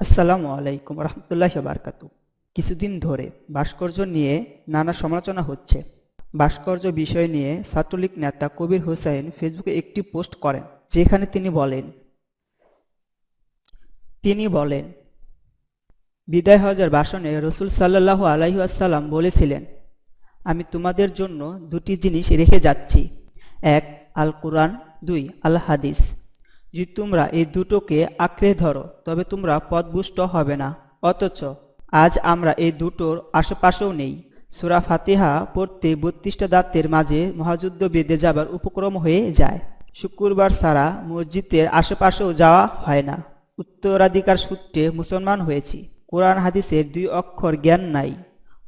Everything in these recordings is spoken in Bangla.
আসসালামু আলাইকুম রহমতুল্লাহ বারকাতু কিছুদিন ধরে ভাস্কর্য নিয়ে নানা সমালোচনা হচ্ছে। ভাস্কর্য বিষয় নিয়ে ছাত্রলীগ নেতা কবির হোসেন ফেসবুকে একটি পোস্ট করেন, যেখানে তিনি বলেন তিনি বলেন, বিদায় হজের ভাষণে রসুল সাল্লাহ আসসালাম বলেছিলেন, আমি তোমাদের জন্য দুটি জিনিস রেখে যাচ্ছি। এক আল কোরআন দুই আল হাদিস যদি তোমরা এই দুটোকে আঁকড়ে ধরো, তবে তোমরা পথভুষ্ট হবে না। অথচ আজ আমরা এই দুটোর আশেপাশেও নেই। সুরা ফাতিহা পড়তে বত্রিশটা দাঁতের মাঝে মহাযুদ্ধ বেঁধে যাবার উপক্রম হয়ে যায়। শুক্রবার সারা মসজিদের আশেপাশেও যাওয়া হয় না। উত্তরাধিকার সূত্রে মুসলমান হয়েছি। কোরআন হাদিসের দুই অক্ষর জ্ঞান নাই।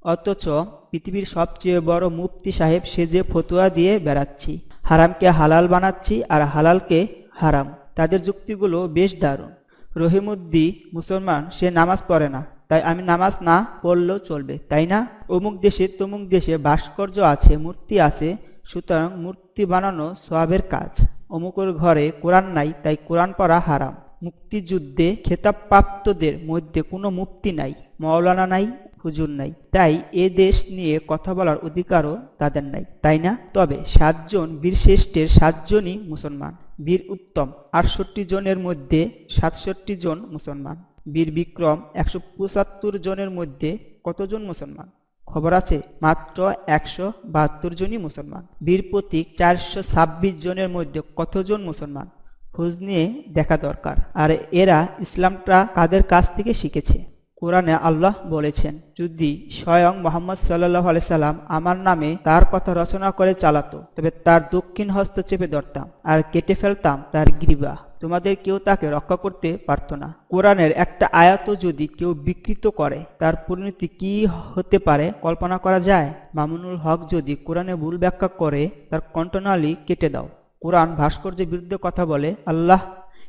অথচ পৃথিবীর সবচেয়ে বড় মুফতি সাহেব সেজে ফতুয়া দিয়ে বেড়াচ্ছি। হারামকে হালাল বানাচ্ছি আর হালালকে হারাম। তাদের যুক্তিগুলো বেশ দারুণ। রহিমুদ্দি মুসলমান, সে নামাজ পড়ে না। তাই আমি নামাজ না পড়লেও চলবে, তাই না? অমুক দেশে তমুক দেশে ভাস্কর্য আছে, মূর্তি আছে, সুতরাং মূর্তি বানানো সোয়াবের কাজ। অমুকের ঘরে কোরআন নাই, তাই কোরআন পড়া হারাম। মুক্তিযুদ্ধে খেতাবপ্রাপ্তদের মধ্যে কোনো মুক্তি নাই মৌলানা নাই হুজুর নাই। তাই এ দেশ নিয়ে কথা বলার অধিকারও তাদের নাই, তাই না? তবে সাতজন বীরশ্রেষ্ঠের সাতজনই মুসলমান, বীর উত্তম আটষট্টি জনের মধ্যে সাতষট্টি জন মুসলমান, বীর বিক্রম একশো পঁচাত্তর জনের মধ্যে কতজন মুসলমান? খবর আছে মাত্র একশো বাহাত্তর জনই মুসলমান, বীর প্রতীক চারশো ছাব্বিশ জনের মধ্যে কতজন মুসলমান? খোঁজ নিয়ে দেখা দরকার। আর এরা ইসলামটা কাদের কাছ থেকে শিখেছে? কোরআনে আল্লাহ বলেছেন, যদি স্বয়ং মোহাম্মদ সাল্লাহ সাল্লাম আমার নামে তার কথা রচনা করে চালাতো, তবে তার দক্ষিণ হস্ত চেপে ধরতাম আর কেটে ফেলতাম তার গ্রীবা তোমাদের কেউ তাকে রক্ষা করতে পারত না। কোরআনের একটা আয়াত যদি কেউ বিকৃত করে, তার পরিণতি কি হতে পারে কল্পনা করা যায়? মামুনুল হক যদি কোরআনে ভুল ব্যাখ্যা করে, তার কণ্ঠনালী কেটে দাও। কোরআন ভাস্কর্যের বিরুদ্ধে কথা বলে, আল্লাহ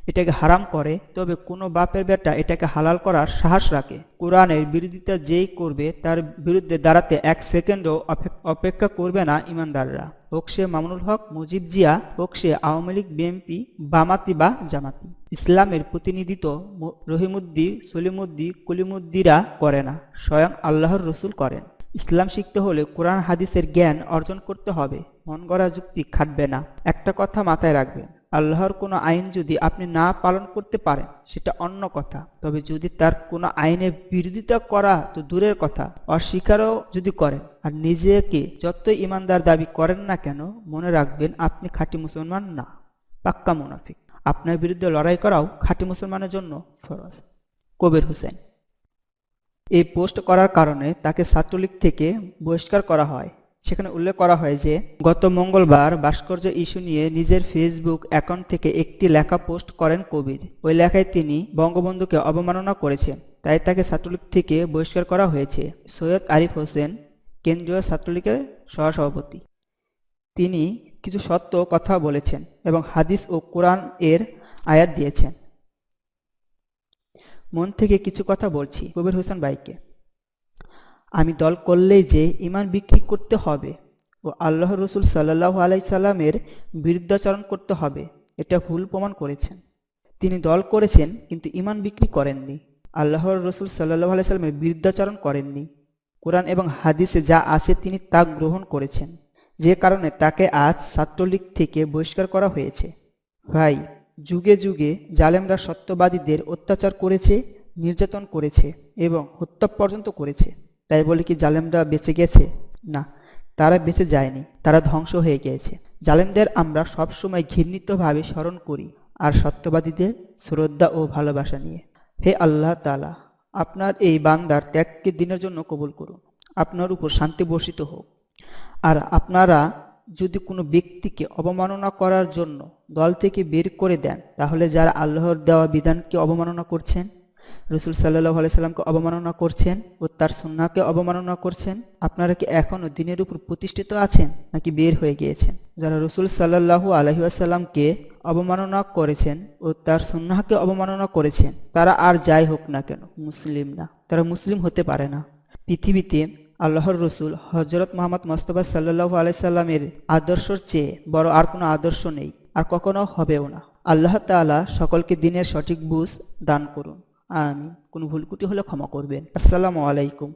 এটাকে হারাম করে, তবে কোনো বাপের বেটা এটাকে হালাল করার সাহস রাখে। কোরআনের বিরোধিতা যেই করবে, তার বিরুদ্ধে দাঁড়াতে এক সেকেন্ডও অপেক্ষা করবে না ইমানদাররা। হোক মামুনুল হক, মুজিব জিয়া, হোক সে আওয়ামী লীগ বিএনপি, বামাতি বা জামাতি। ইসলামের প্রতিনিধিত্ব রহিমুদ্দি, সলিমুদ্দি, কলিমুদ্দিরা করে না, স্বয়ং আল্লাহর রসুল করেন। ইসলাম শিখতে হলে কোরআন, হাদিসের জ্ঞান অর্জন করতে হবে। মন গড়া যুক্তি খাটবে না। একটা কথা মাথায় রাখবেন আল্লাহর কোনো আইন যদি আপনি না পালন করতে পারেন, সেটা অন্য কথা। তবে যদি তার কোনো আইনের বিরোধিতা করা তো দূরের কথা, অস্বীকারও যদি করেন, আর নিজেকে যতই ইমানদার দাবি করেন না কেন, মনে রাখবেন আপনি খাঁটি মুসলমান না। পাক্কা মুনাফিক। আপনার বিরুদ্ধে লড়াই করাও খাঁটি মুসলমানের জন্য ফরজ। কবির হোসেন। এই পোস্ট করার কারণে তাকে ছাত্রলীগ থেকে বহিষ্কার করা হয়। সেখানে উল্লেখ করা হয় যে, গত মঙ্গলবার ভাস্কর্য ইস্যু নিয়ে নিজের ফেসবুক অ্যাকাউন্ট থেকে একটি লেখা পোস্ট করেন কবির। ওই লেখায় তিনি বঙ্গবন্ধুকে অবমাননা করেছেন। তাই তাকে ছাত্রলীগ থেকে বহিষ্কার করা হয়েছে। সৈয়দ আরিফ হোসেন, কেন্দ্রীয় ছাত্রলীগের সহসভাপতি। তিনি কিছু সত্য কথা বলেছেন এবং হাদিস ও কোরআন এর আয়াত দিয়েছেন। মন থেকে কিছু কথা বলছি। কবির হোসেন বাইকে আমি দল করলেই যে ইমান বিক্রি করতে হবে ও আল্লাহ রসুল সাল্লাহ আলাই সাল্লামের বিরুদ্ধাচরণ করতে হবে, এটা ভুল প্রমাণ করেছেন। তিনি দল করেছেন, কিন্তু ইমান বিক্রি করেননি। আল্লাহর রসুল সাল্লাহ আলাই সাল্লামের বিরুদ্ধাচরণ করেননি। কোরআন এবং হাদিসে যা আছে তিনি তা গ্রহণ করেছেন। যে কারণে তাকে আজ ছাত্রলীগ থেকে বহিষ্কার করা হয়েছে। ভাই, যুগে যুগে জালেমরা সত্যবাদীদের অত্যাচার করেছে, নির্যাতন করেছে এবং হত্যা পর্যন্ত করেছে। তাই বলে কি জালেমরা বেঁচে গেছে? না, তারা বেঁচে যায়নি, তারা ধ্বংস হয়ে গিয়েছে। জালেমদের আমরা সবসময় ঘৃণিতভাবে স্মরণ করি আর সত্যবাদীদের শ্রদ্ধা ও ভালোবাসা নিয়ে। হে আল্লাহ তালা আপনার এই বান্দার ত্যাগকে দিনের জন্য কবুল করুন। আপনার উপর শান্তি বর্ষিত হোক। আর আপনারা যদি কোনো ব্যক্তিকে অবমাননা করার জন্য দল থেকে বের করে দেন, তাহলে যারা আল্লাহর দেওয়া বিধানকে অবমাননা করছেন রসুল সাল্লাহ আলাইসাল্লামকে অবমাননা করছেন ও তার সন্নাকে অবমাননা করছেন। আপনারা কি এখনও দিনের উপর প্রতিষ্ঠিত আছেন নাকি বের হয়ে গিয়েছেন? যারা রসুল সাল্লাহু আলহিউসাল্লামকে অবমাননা করেছেন ও তার সন্নাহকে অবমাননা করেছেন, তারা আর যাই হোক না কেন, মুসলিম না। তারা মুসলিম হতে পারে না। পৃথিবীতে আল্লাহর রসুল হজরত মোহাম্মদ মোস্তফা সাল্লাহু আলাইসাল্লামের আদর্শর চেয়ে বড় আর কোনো আদর্শ নেই, আর কখনো হবেও না। আল্লাহ তালা সকলকে দিনের সঠিক বুঝ দান করুন। আমি কোনো ভুলকুতি হলে ক্ষমা করবেন। আসসালামু আলাইকুম।